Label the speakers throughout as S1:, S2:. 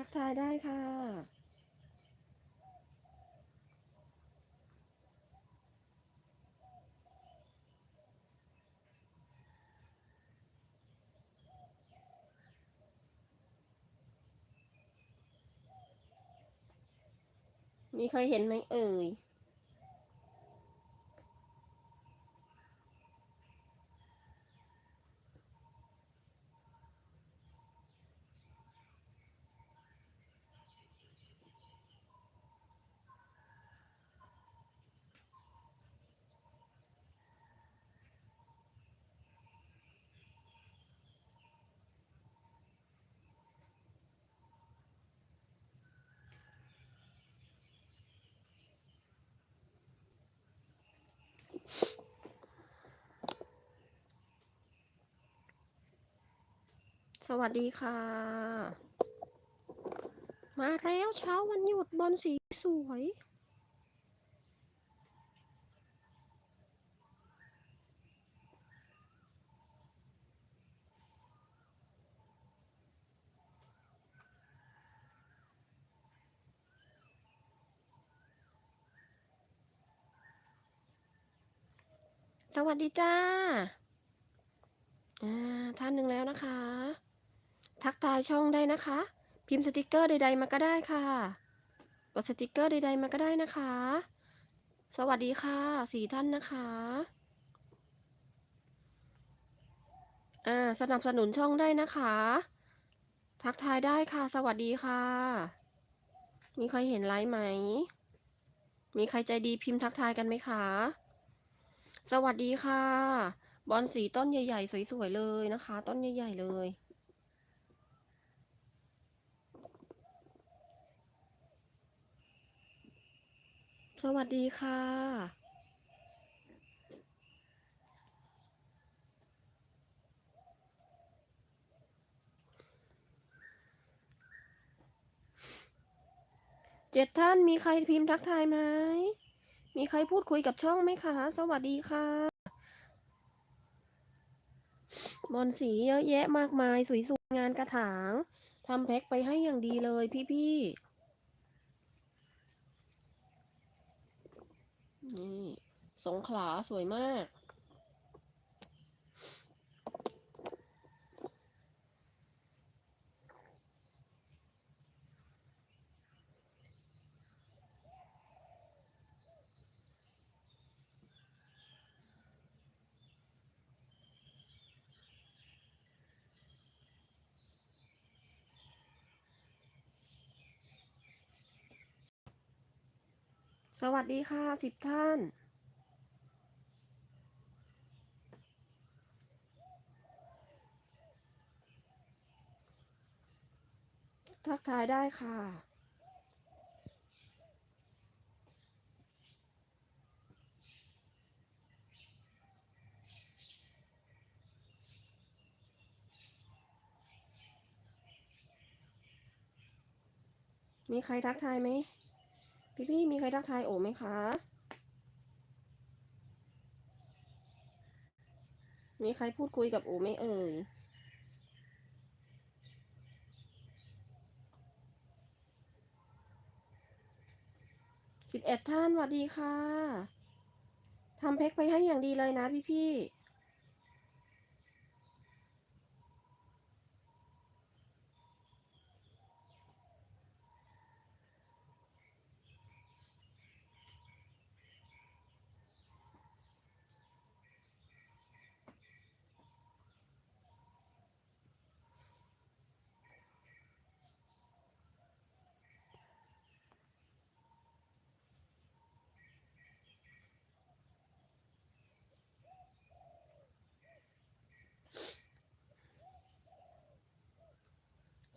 S1: ทักทายได้ค่ะ มีใครเห็นไหมเอ่ย สวัสดีค่ะ มาแล้วเช้าวันหยุดบอลสีสวยสวัสดีจ้า อ่า ท่านหนึ่งแล้วนะคะ ทักทายช่องได้นะคะ พิมพ์สติกเกอร์ใดๆมาก็ได้ค่ะ กดสติกเกอร์ใดๆมาก็ได้นะคะ สวัสดีค่ะสี่ท่านนะคะอ่าสนับสนุนช่องได้นะคะ ทักทายได้ค่ะ สวัสดีค่ะ มีใครเห็นไลฟ์ไหม มีใครใจดีพิมพ์ทักทายกันไหมคะ สวัสดีค่ะ บอลสีต้นใหญ่ ๆ สวย ๆ เลยนะคะ ต้นใหญ่ ๆ เลย สวัสดีค่ะ เจ็ดท่านมีใครพิมพ์ทักทายไหม มีใครพูดคุยกับช่องไหมคะ สวัสดีค่ะ บอลสีเยอะแยะมากมายสวยๆงานกระถางทำแพ็คไปให้อย่างดีเลยพี่ๆ นี่สงขลาสวยมาก สวัสดีค่ะสิบท่าน ทักทายได้ค่ะมีใครทักทายไหม พี่ๆมีใครทักทายโอไหมคะ มีใครพูดคุยกับโอไหมเอ่ยสิบเอ็ดท่านสวัสดีค่ะทำแพ็คไปให้อย่างดีเลยนะพี่ๆ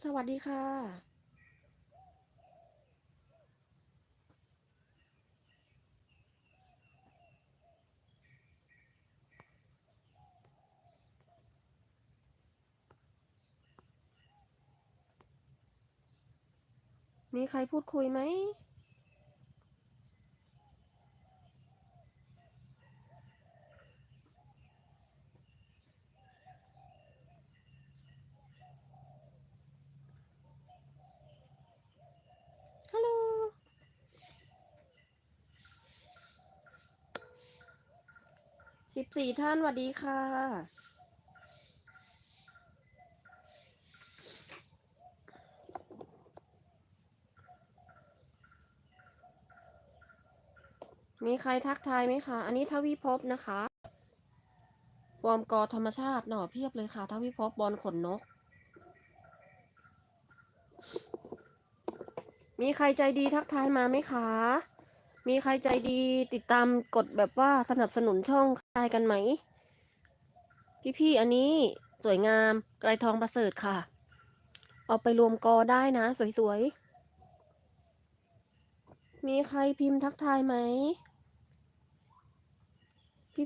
S1: สวัสดีค่ะ มีใครพูดคุยไหม สิบสี่ท่านสวัสดีค่ะ มีใครทักทายไหมคะ อันนี้ทวีภพนะคะวอมกอธรรมชาติหน่อเพียบเลยค่ะทวีภพบอลขนนก มีใครใจดีทักทายมาไหมคะ มีใครใจดีติดตามกดแบบว่าสนับสนุนช่องทายกันไหม พี่ๆอันนี้สวยงามไกรทองประเสริฐค่ะ เอาไปรวมกอได้นะ สวยๆ มีใครพิมพ์ทักทายไหม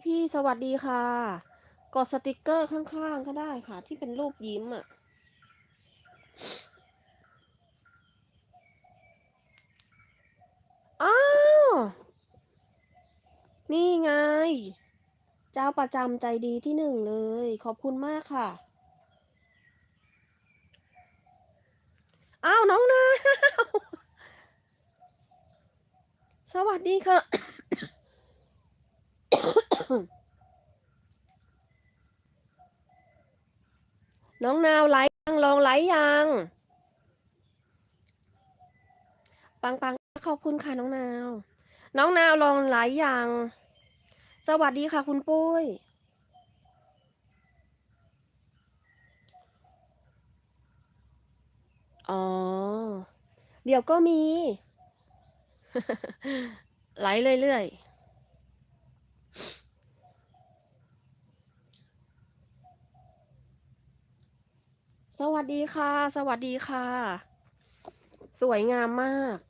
S1: พี่ๆสวัสดีค่ะ กดสติกเกอร์ข้างๆ ก็ได้ค่ะ ที่เป็นรูปยิ้มอะอ้า นี่ไง เจ้าประจำใจดีที่หนึ่งเลย ขอบคุณมากค่ะ อ้าวน้องนาวสวัสดีค่ะ น้องนาวไลฟ์ยังลองไลฟ์ยัง ปังปังขอบคุณค่ะน้องนาว น้องนาวลองไลฟ์ยังสวัสดีค่ะคุณปุ้ย อ๋อ เดี๋ยวก็มีไลฟ์เรื่อยๆสวัสดีค่ะ สวัสดีค่ะ สวยงามมาก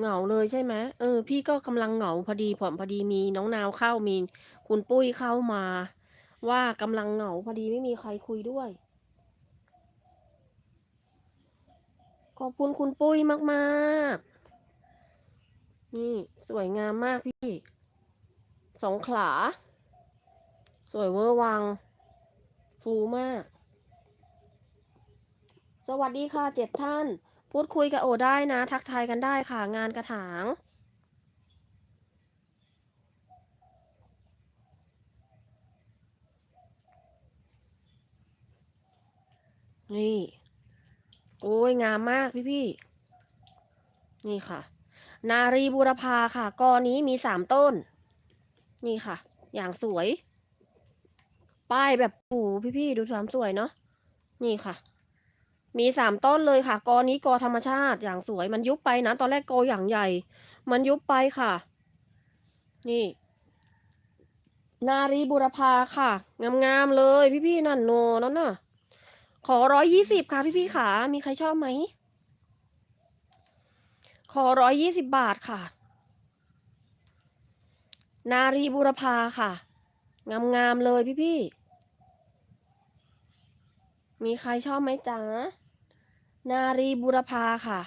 S1: เหงาเลยใช่ไหมเออ พี่ก็กำลังเหงาพอดีผมพอดีมีน้องนาวเข้ามี คุณปุ้ยเข้ามา ว่ากำลังเหงาพอดีไม่มีใครคุยด้วย ขอบคุณคุณปุ้ยมากๆ นี่สวยงามมากพี่สองขลา สวยเวอร์วัง ฟูมาก สวัสดีค่ะเจ็ดท่าน พูดคุยกับโอได้นะ ทักทายกันได้ค่ะ งานกระถาง นี่ โอ้ยงามมากพี่พี่นี่ค่ะ นารีบูรพาค่ะกอนี้มีสามต้น นี่ค่ะ อย่างสวย ป้ายแบบปูพี่พี่ดูความสวยเนาะนี่ค่ะ มีสามต้นเลยค่ะ กอนี้กอธรรมชาติอย่างสวย มันยุบไปนะ ตอนแรกกออย่างใหญ่ มันยุบไปค่ะ นี่ นารีบุรพาค่ะ งามๆเลย พี่ๆนั่นโนนั่นน่ะ ขอร้อยยี่สิบค่ะ พี่ๆขามีใครชอบไหม ขอร้อยยี่สิบบาทค่ะ นารีบุรพาค่ะ งามๆเลยพี่ๆมีใครชอบไหมจ๊ะ นารีบุรพาค่ะ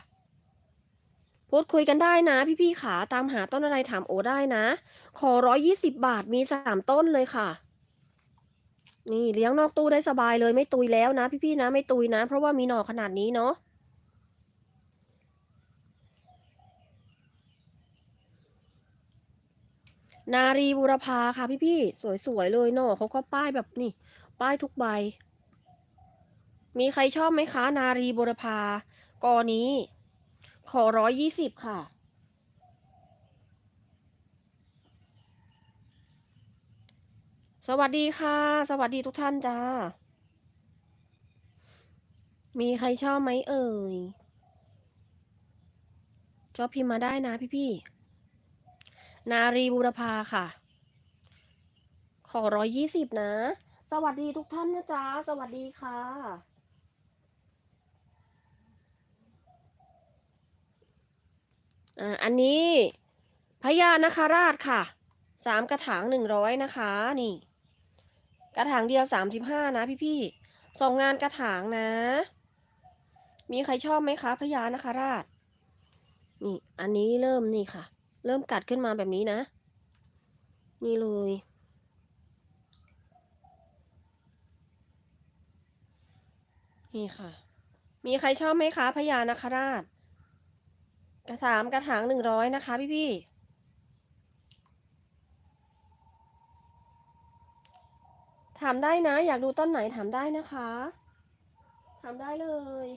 S1: พูดคุยกันได้นะ พี่ๆขาตามหาต้นอะไรถามโอได้นะ ขอร้อยยี่สิบบาทมีสามต้นเลยค่ะ นี่เลี้ยงนอกตู้ได้สบายเลยไม่ตุยแล้วนะ พี่ๆนะ ไม่ตุยนะ เพราะว่ามีหน่อขนาดนี้เนาะนารีบุรพาค่ะพี่ๆสวยๆเลยเนาะเขาก็ป้ายแบบนี่ ป้ายทุกใบ มีใครชอบไหมคะ นารีบุรพากอนี้ ขอร้อยยี่สิบค่ะ สวัสดีค่ะ สวัสดีทุกท่านจ้า มีใครชอบไหมเอ่ย ชอบพิมพ์มาได้นะพี่ๆนารีบุรพาค่ะ ขอร้อยยี่สิบนะ สวัสดีทุกท่านนะจ๊ะ สวัสดีค่ะ อ่าอันนี้พญานคราชค่ะสามกระถางหนึ่งร้อยนะคะ นี่ กระถางเดียวสามสิบห้านะพี่ๆส่งงานกระถางนะ มีใครชอบไหมคะพญานคราช นี่ อันนี้เริ่มนี่ค่ะ เริ่มกัดขึ้นมาแบบนี้นะ นี่เลยนี่ค่ะ มีใครชอบไหมคะพญานคราช กระสามกระถางหนึ่งร้อยนะคะพี่พี่ถามได้นะ อยากดูต้นไหนถามได้นะคะ ถามได้เลย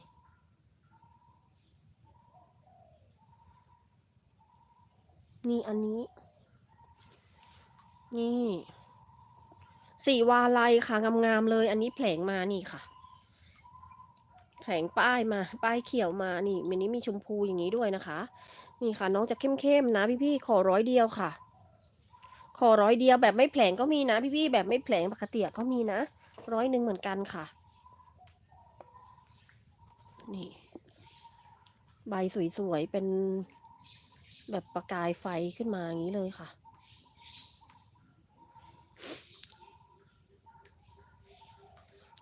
S1: นี่อันนี้ นี่สีวาลัยค่ะงามๆเลย อันนี้แผลงมานี่ค่ะ แผงป้ายมาป้ายเขียวมานี่มินี้มีชมพูอย่างนี้ด้วยนะคะ นี่ค่ะน้องจะเข้มๆนะพี่ๆขอร้อยเดียวค่ะ ขอร้อยเดียวแบบไม่แผลงก็มีนะพี่ๆแบบไม่แผลงปกติก็มีนะร้อยหนึ่งเหมือนกันค่ะ นี่ ใบสวยๆเป็นแบบประกายไฟขึ้นมาอย่างนี้เลยค่ะ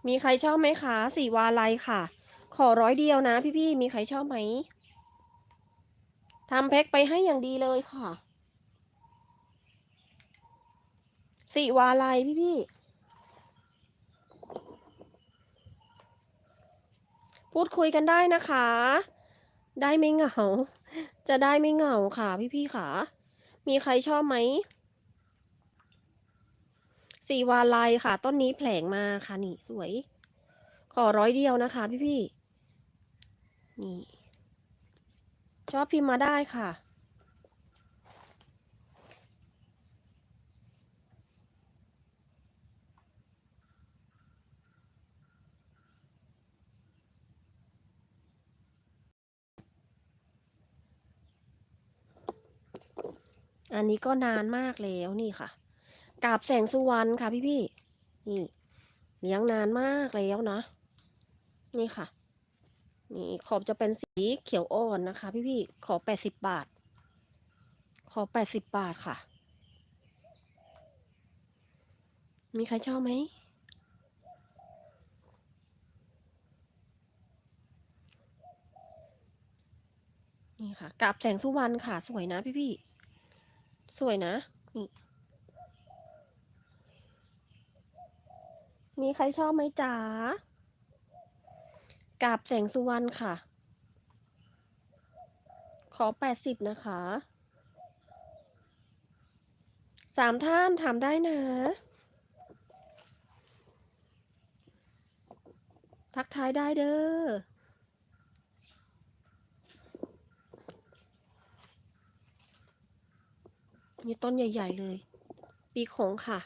S1: มีใครชอบไหมคะสีวาลัยค่ะ ขอร้อยเดียวนะ พี่ๆ มีใครชอบไหมทำแพ็คไปให้อย่างดีเลยค่ะสีวาลัยพี่ๆพูดคุยกันได้นะคะ ได้ไม่เหงา จะได้ไม่เหงาค่ะ พี่ๆค่ะ มีใครชอบไหมสีวาลัยค่ะ ต้นนี้แผลงมาค่ะนี่สวย ขอร้อยเดียวนะคะ พี่ๆ นี่ ชอบพิมพ์มาได้ค่ะ อันนี้ก็นานมากแล้วนี่ค่ะกาบแสงสุวรรณค่ะพี่พี่ๆนี่เลี้ยงนานมากแล้วนะ นี่ค่ะ นี่ขอบจะเป็นสีเขียวอ่อนนะคะ พี่พี่ๆขอแปดสิบบาท ขอแปดสิบบาทค่ะ มีใครชอบไหมนี่ค่ะกาบแสงสุวรรณค่ะ สวยนะพี่พี่ๆสวยนะนี่มีใครชอบไหมจ๋า กาบแสงสุวรรณค่ะ ขอแปดสิบนะคะสามท่านถามได้นะ ทักทายได้เด้อนี่ต้นใหญ่ ๆ เลย ปีของค่ะ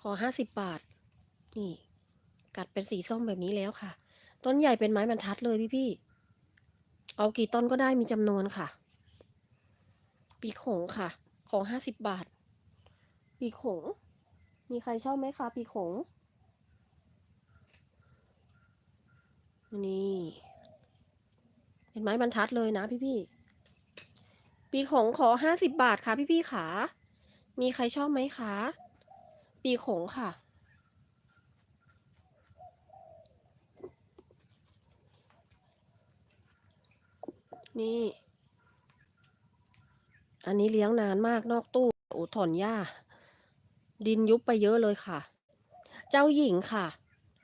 S1: ขอห้าสิบบาท นี่ กัดเป็นสีส้มแบบนี้แล้วค่ะ ต้นใหญ่เป็นไม้บรรทัดเลยพี่ๆเอากี่ต้นก็ได้มีจำนวนค่ะ ปีกงค่ะ ของห้าสิบบาท ปีกงมีใครชอบไหมคะปีกงนี่ เป็นไม้บรรทัดเลยนะพี่ๆปีกงขอห้าสิบบาทค่ะพี่ๆขา มีใครชอบไหมคะ ปีกงค่ะ นี่ อันนี้เลี้ยงนานมากนอกตู้โอ้ถอนหญ้า ดินยุบไปเยอะเลยค่ะ เจ้าหญิงค่ะ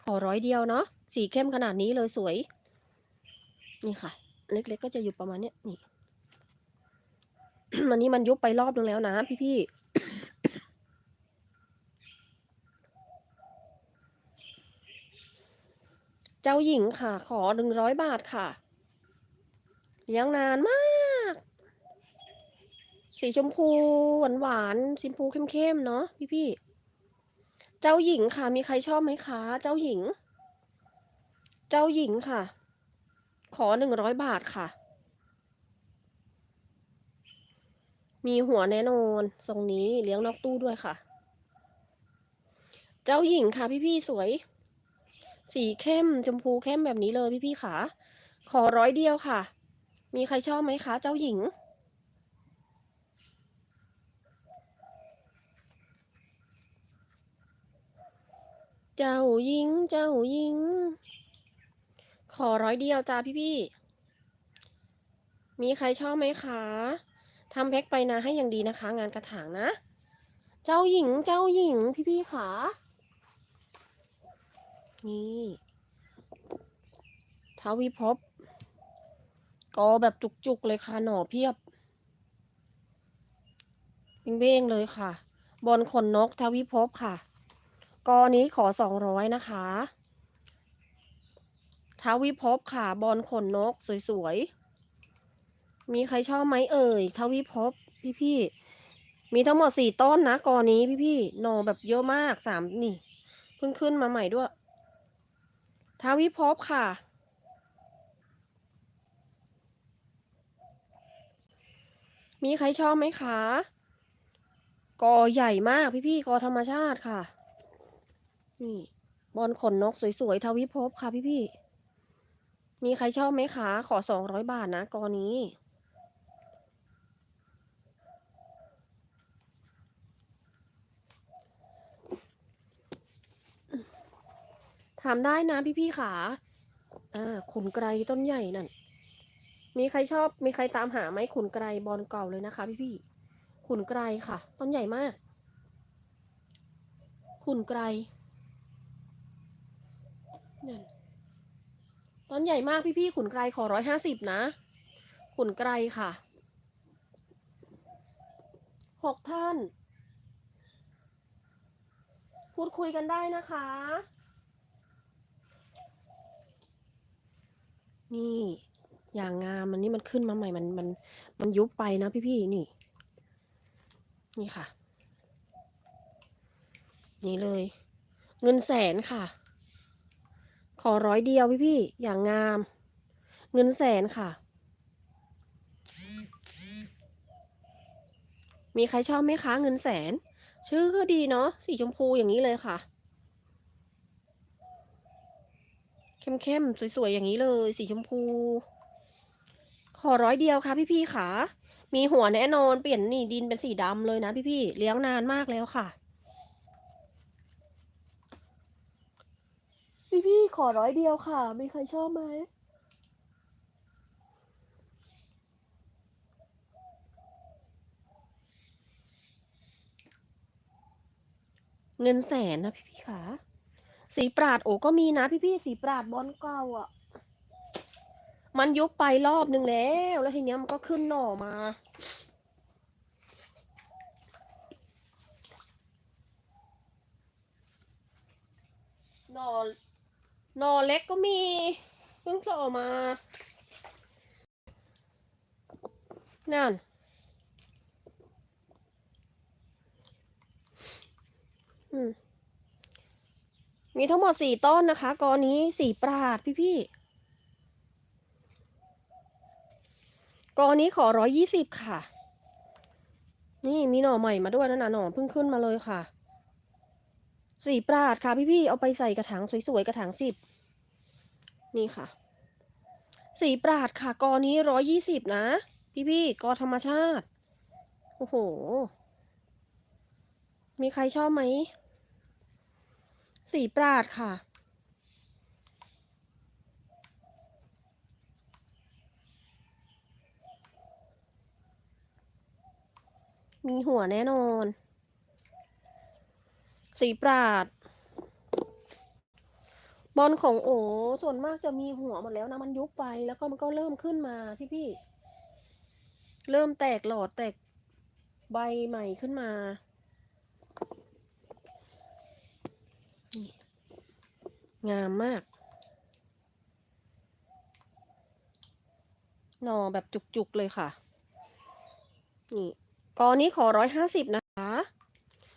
S1: ขอร้อยเดียวเนาะสีเข้มขนาดนี้เลยสวย นี่ค่ะ เล็กๆก็จะอยู่ประมาณเนี้ยนี่วันนี้มันยุบไปรอบนึงแล้วนะพี่ๆเจ้าหญิงค่ะ ขอหนึ่งร้อยบาทค่ะ ลี้ยงนานมาก สีชมพูหวานหวานๆสีชมพูเข้มๆเนาะพี่ๆเจ้าหญิงค่ะ มีใครชอบไหมคะ เจ้าหญิง เจ้าหญิงค่ะ ขอหนึ่งร้อยบาทค่ะ มีหัวแน่นอนทรงนี้เลี้ยงนอกตู้ด้วยค่ะ เจ้าหญิงค่ะ พี่ๆสวย สีเข้มชมพูเข้มแบบนี้เลยพี่ๆค่ะขอร้อยเดียวค่ะ มีใครชอบไหมคะ เจ้าหญิง เจ้าหญิง เจ้าหญิง ขอร้อยเดียวจ้าพี่ๆมีใครชอบไหมคะทำแพ็คไปนะให้อย่างดีนะคะ งานกระถางนะ เจ้าหญิง เจ้าหญิง พี่ๆค่ะนี่ทวิภพ ก็แบบจุกๆเลยค่ะหน่อเพียบเบ้งเลยค่ะบนขนนกทวิภพค่ะกอนี้ขอสองร้อยนะคะทวิภพค่ะ บอลขนนกสวยๆ มีใครชอบไหมเอ่ยทวิภพพี่ๆ มีทั้งหมดสี่ต้นนะกอนี้พี่ๆหน่อแบบเยอะมากสามนี่ เพิ่งขึ้นมาใหม่ด้วยทวิภพค่ะ มีใครชอบไหมคะ กอใหญ่มากพี่ๆ กอธรรมชาติค่ะ นี่บอลขนนกสวยๆ ทวิภพค่ะพี่ๆ มีใครชอบไหมคะ ขอสองร้อยบาทนะ กอนี้ถามได้นะพี่ๆค่ะอ่าขนไกรต้นใหญ่นั่น มีใครชอบ มีใครตามหาไหมขุนไกรบอลเก่าเลยนะคะ พี่ๆขุนไกรค่ะ ต้นใหญ่มาก ขุนไกรนั่นต้นใหญ่มากพี่ๆขุนไกรขอร้อยห้าสิบนะ ขุนไกรค่ะหกท่าน พูดคุยกันได้นะคะ นี่ อย่างงามมันนี่มันขึ้นมาใหม่มันมันมันยุบไปนะพี่ๆนี่ นี่ค่ะ นี่เลย เงินแสนค่ะ ขอร้อยเดียวพี่ๆอย่างงาม เงินแสนค่ะ มีใครชอบไหมคะเงินแสน ชื่อก็ดีเนาะสีชมพูอย่างนี้เลยค่ะเข้มๆ สวย ๆ อย่างนี้เลย สีชมพู ขอร้อยเดียวค่ะพี่ๆค่ะ มีหัวแน่นอนเปลี่ยนนี่ดินเป็นสีดำเลยนะพี่ๆเลี้ยงนานมากแล้วค่ะ พี่ๆขอร้อยเดียวค่ะ มีใครชอบไหมเงินแสนนะพี่ๆค่ะสีปราดโอ้ก็มีนะพี่ๆสีปราดบอลเก่าอะ มันยุบไปรอบนึงแล้ว แล้วทีเนี้ยมันก็ขึ้นหน่อมา หน่อ หน่อเล็กก็มี เพิ่งโผล่มา นั่น อืมมีทั้งหมดสี่ต้นนะคะ กอนี้สี่ปราดพี่ๆ กอนี้ขอร้อยยี่สิบค่ะ นี่มีหน่อใหม่มาด้วยนะนะหน่อเพิ่งขึ้นมาเลยค่ะ สี่ปราดค่ะพี่ๆเอาไปใส่กระถางสวยๆกระถางสิบนี่ค่ะ สี่ปราดค่ะ กอนี้ร้อยยี่สิบนะ พี่ๆกอธรรมชาติ โอ้โห มีใครชอบไหม สีปราดค่ะ มีหัวแน่นอน สีปราด บอลของโอส่วนมากจะมีหัวหมดแล้วนะมันยุบไปแล้วก็มันก็เริ่มขึ้นมาพี่ๆเริ่มแตกหลอดแตกใบใหม่ขึ้นมา งามมาก หน่อแบบจุกๆเลยค่ะ นี่ กอนี้ขอร้อยห้าสิบนะคะ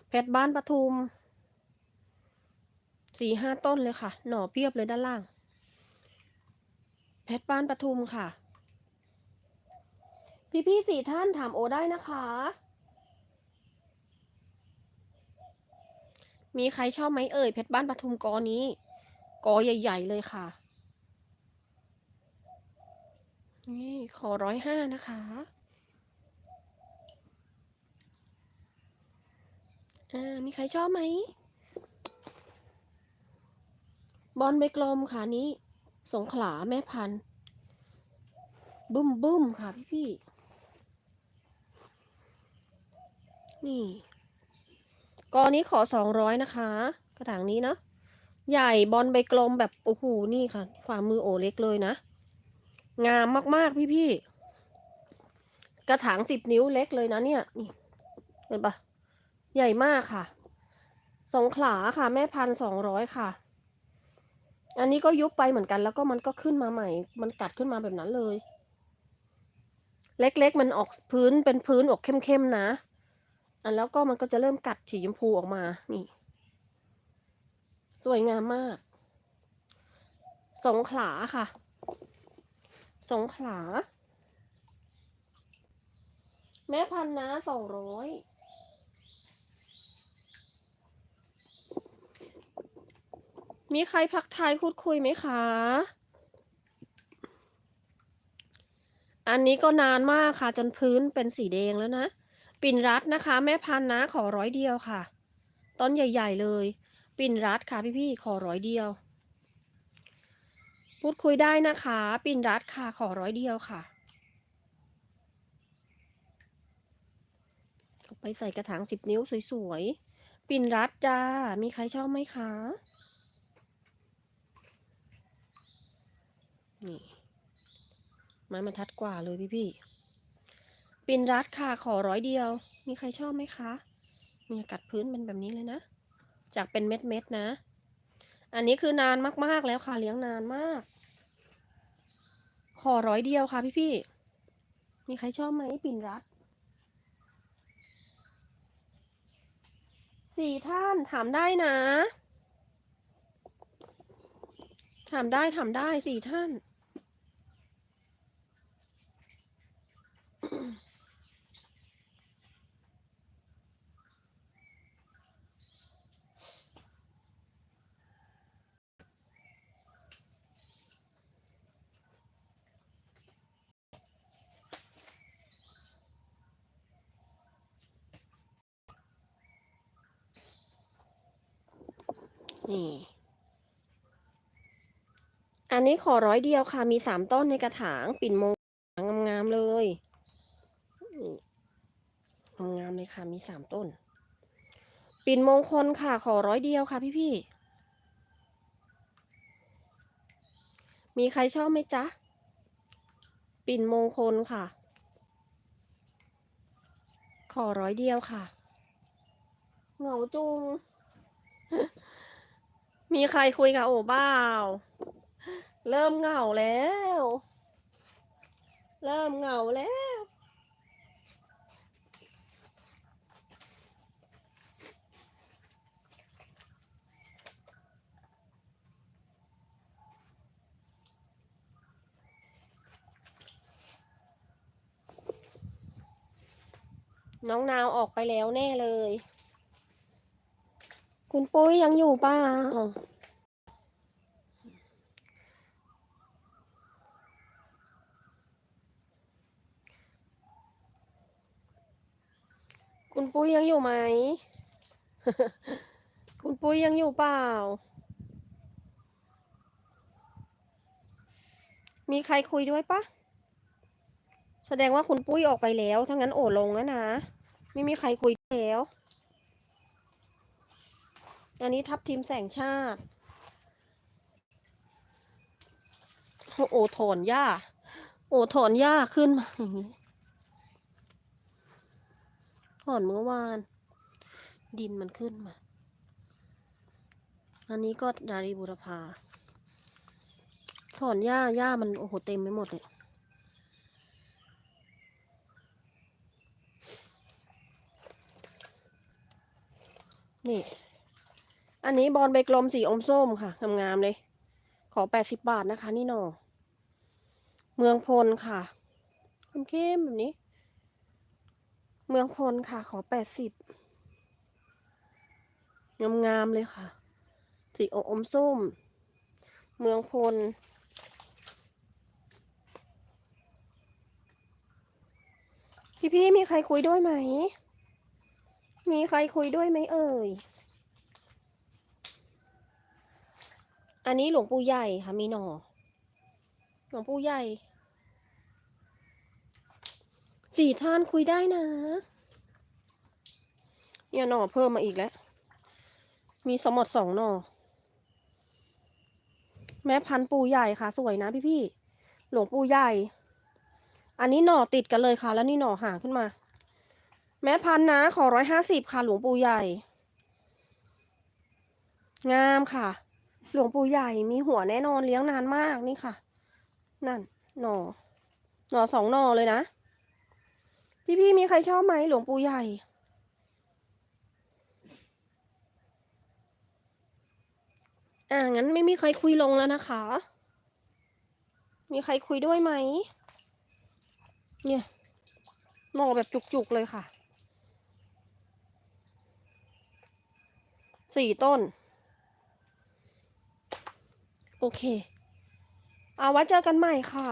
S1: เพชรบ้านปทุม สี่ห้าต้นเลยค่ะ หน่อเพียบเลยด้านล่าง เพชรบ้านปทุมค่ะ พี่ๆสี่ท่านถามโอได้นะคะ มีใครชอบไหมเอ่ย เพชรบ้านปทุมกอนี้ กอใหญ่ ๆ เลยค่ะ นี่ขอร้อยห้านะคะ อ่ามีใครชอบไหม บอลใบกลมค่ะนี้ สงขลาแม่พันธุ์บึ้มบึ้มค่ะพี่พี่นี่กอนี้ขอสองร้อยนะคะ กระถางนี้เนาะใหญ่บอลใบกลมแบบโอ้โหนี่ค่ะฝ่ามือโอเล็กเลยนะ งามมากๆพี่พี่กระถางสิบนิ้วเล็กเลยนะเนี่ยนี่เห็นปะ ใหญ่มากค่ะ สงขลาค่ะแม่พันสองร้อยค่ะ อันนี้ก็ยุบไปเหมือนกันแล้วก็มันก็ขึ้นมาใหม่ มันกัดขึ้นมาแบบนั้นเลย เล็กๆ มันออกพื้นเป็นพื้นออกเข้มๆนะ อันแล้วก็มันก็จะเริ่มกัดสีชมพูออกมา นี่ สวยงามมาก สงขลาค่ะ สงขลา แม่พันนะสองร้อย มีใครพักทายพูดคุยไหมคะ อันนี้ก็นานมากค่ะ จนพื้นเป็นสีแดงแล้วนะ ปิ่นรัดนะคะ แม่พันนะขอร้อยเดียวค่ะ ต้นใหญ่ ๆ เลย ปิ่นรัดค่ะพี่ๆขอร้อยเดียว พูดคุยได้นะคะ ปิ่นรัดค่ะขอร้อยเดียวค่ะไปใส่กระถางสิบนิ้วสวยๆ ปิ่นรัดจ้า มีใครชอบไหมคะ นี่ไม้บรรทัดกว่าเลยพี่พี่ปินรัดค่ะขอร้อยเดียว มีใครชอบไหมคะเนี่ยกัดพื้นเป็นแบบนี้เลยนะ จากเป็นเม็ดเม็ดนะ อันนี้คือนานมากๆแล้วค่ะเลี้ยงนานมาก ขอร้อยเดียวค่ะพี่พี่มีใครชอบไหมปินรัดสี่ท่านถามได้นะ ถามได้ถามได้สี่ท่าน นี่ อันนี้ขอร้อยเดียวค่ะ มีสามต้นในกระถางปิ่นมงงามๆเลยงามเลยค่ะ มีสามต้น ปิ่นมงคลค่ะ ขอร้อยเดียวค่ะ พี่ๆ มีใครชอบไหมจ๊ะ ปิ่นมงคลค่ะ ขอร้อยเดียวค่ะ เหงาจุง มีใครคุยกับโอบ้าวเริ่มเหงาแล้ว เริ่มเหงาแล้ว น้องนาวออกไปแล้วแน่เลย คุณปุ้ยยังอยู่เปล่าคุณปุ้ยยังอยู่ไหม คุณปุ้ยยังอยู่เปล่า มีใครคุยด้วยปะ แสดงว่าคุณปุ้ยออกไปแล้ว ถ้างั้นโอลงแล้วนะ ไม่มีใครคุยแล้ว อันนี้ทับทีมแสงชาติ โอ้ถอนหญ้า โอ้ถอนหญ้าขึ้นมาอย่างนี้ถอนเมื่อวาน ดินมันขึ้นมา อันนี้ก็ดารีบุรพาถอนหญ้าหญ้ามันโอ้โหเต็มไปหมดเลยนี่ อันนี้บอลใบกลมสีอมส้มค่ะงามๆเลย ขอแปดสิบบาทนะคะ นี่หนอเมืองพลค่ะเข้มๆแบบนี้ เมืองพลค่ะ ขอแปดสิบงามๆเลยค่ะ สีอมส้ม เมืองพลพี่ๆมีใครคุยด้วยไหม มีใครคุยด้วยไหมเอ่ย อันนี้หลวงปู่ใหญ่ค่ะมีหน่อ หลวงปู่ใหญ่ สี่ท่านคุยได้นะ เนี่ยหน่อเพิ่มมาอีกแล้ว มีสมดสองหน่อ แม่พันปู่ใหญ่ค่ะ สวยนะพี่พี่ หลวงปู่ใหญ่ อันนี้หน่อติดกันเลยค่ะ แล้วนี่หน่อห่างขึ้นมา แม่พันนะ ขอร้อยห้าสิบค่ะ หลวงปู่ใหญ่ งามค่ะ หลวงปู่ใหญ่มีหัวแน่นอนเลี้ยงนานมากนี่ค่ะ นั่นหนอหนอสองหนอเลยนะ พี่ๆมีใครชอบไหมหลวงปู่ใหญ่อ่างั้นไม่มีใครคุยลงแล้วนะคะ มีใครคุยด้วยไหม เนี่ยหนอแบบจุกๆเลยค่ะ สี่ต้น โอเคเอาไว้เจอกันใหม่ค่ะ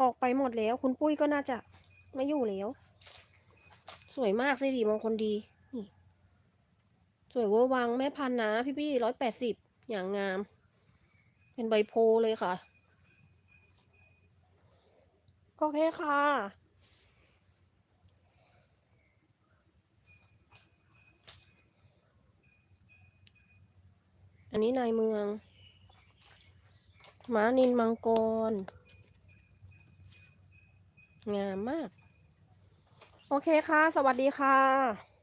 S1: ออกไปหมดแล้ว คุณปุ้ยก็น่าจะไม่อยู่แล้ว สวยมากสิริมงคลดีนี่สวยเวอร์วังแม่พันธ์นะพี่พี่ร้อยแปดสิบอย่างงาม เป็นใบโพเลยค่ะโอเคค่ะอันนี้นายเมือง ม้านินมังกร งามมาก โอเคค่ะ สวัสดีค่ะ